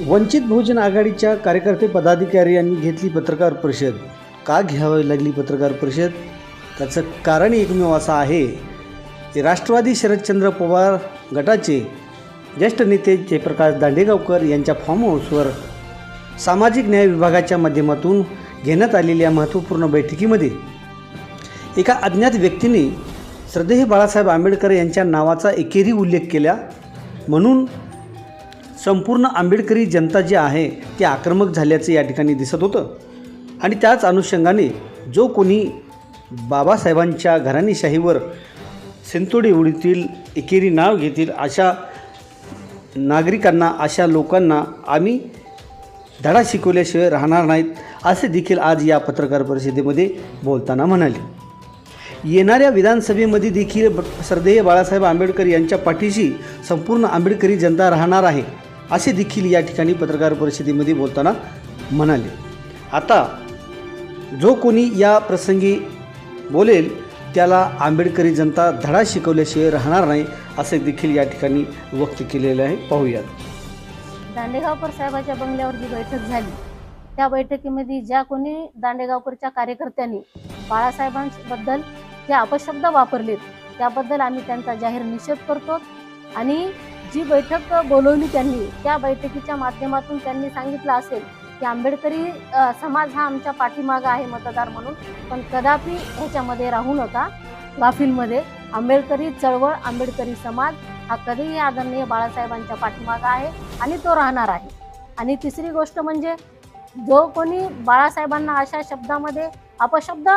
वंचित बहुजन आघाडीच्या कार्यकर्ते पदाधिकारी यांनी घेतली पत्रकार परिषद. का घ्यावी लागली पत्रकार परिषद? त्याचं कारण एकमेव असं आहे की राष्ट्रवादी शरदचंद्र पवार गटाचे ज्येष्ठ नेते जयप्रकाश दांडेगावकर यांच्या फॉर्म हाऊसवर सामाजिक न्याय विभागाच्या माध्यमातून घेण्यात आलेल्या महत्त्वपूर्ण बैठकीमध्ये एका अज्ञात व्यक्तीने श्रद्धेय बाळासाहेब आंबेडकर यांच्या नावाचा एकेरी उल्लेख केला. म्हणून संपूर्ण आंबेडकरी जनता जी आहे ती आक्रमक झाल्याचं या ठिकाणी दिसत होतं. आणि त्याच अनुषंगाने जो कोणी बाबासाहेबांच्या घराणेशाहीवर सिंतोडी उडीतील एकेरी नाव घेतील अशा नागरिकांना अशा लोकांना आम्ही धडा शिकवल्याशिवाय राहणार नाहीत असे देखील आज या पत्रकार परिषदेमध्ये बोलताना म्हणाले. येणाऱ्या विधानसभेमध्ये देखील ब- श्रद्धेय बाळासाहेब आंबेडकर यांच्या पाठीशी संपूर्ण आंबेडकरी जनता राहणार आहे. असे देखील या ठिकाणी पत्रकार परिषदेमध्ये बोलताना म्हणाले. आता जो कोणी या प्रसंगी बोलेल त्याला आंबेडकरी जनता धडा शिकवल्याशिवाय राहणार नाही असे देखील या ठिकाणी व्यक्त केलेले आहे. पाहूयात. दांडेगावकर साहेबाच्या बंगल्यावर जी बैठक झाली त्या बैठकीमध्ये ज्या कोणी दांडेगावकरच्या कार्यकर्त्यांनी बाळासाहेबांबद्दल जे अपशब्द वापरलेत त्याबद्दल आम्ही त्यांचा जाहीर निषेध करतो आणि जी बैठक बोलवली त्यांनी त्या बैठकीच्या माध्यमातून त्यांनी सांगितलं असेल की आंबेडकरी समाज हा आमच्या पाठीमागं आहे मतदार म्हणून पण कदापि ह्याच्यामध्ये राहू नका. गाफीलमध्ये आंबेडकरी चळवळ आंबेडकरी समाज हा कधीही आदरणीय बाळासाहेबांच्या पाठीमागं आहे आणि तो राहणार आहे. आणि तिसरी गोष्ट म्हणजे जो कोणी बाळासाहेबांना अशा शब्दामध्ये अपशब्द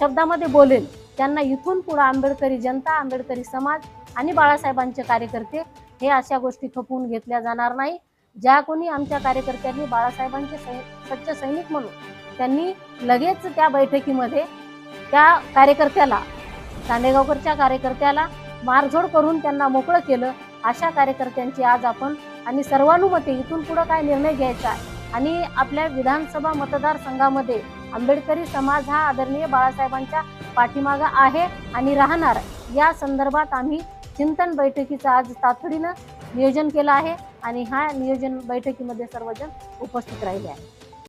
शब्दामध्ये बोलेल त्यांना इथून पुढं आंबेडकरी जनता आंबेडकरी समाज आणि बाळासाहेबांचे कार्यकर्ते हे अशा गोष्टी थोपवून घेतल्या जाणार नाही. ज्या कोणी आमच्या कार्यकर्त्यांनी बाळासाहेबांचे सै सच्च सैनिक म्हणून त्यांनी लगेच त्या बैठकीमध्ये त्या कार्यकर्त्याला दांडेगावकरच्या कार्यकर्त्याला मारझोड करून त्यांना मोकळं केलं. अशा कार्यकर्त्यांची आज आपण आणि सर्वानुमते इथून पुढं काय निर्णय घ्यायचा आहे आणि आपल्या विधानसभा मतदारसंघामध्ये आंबेडकरी समाज हा आदरणीय बाळासाहेबांच्या पाठीमागं आहे आणि राहणार. या संदर्भात आम्ही चिंतन बैठकीचं आज तातडीनं नियोजन केलं आहे आणि ह्या नियोजन बैठकीमध्ये सर्वजण उपस्थित राहिले आहे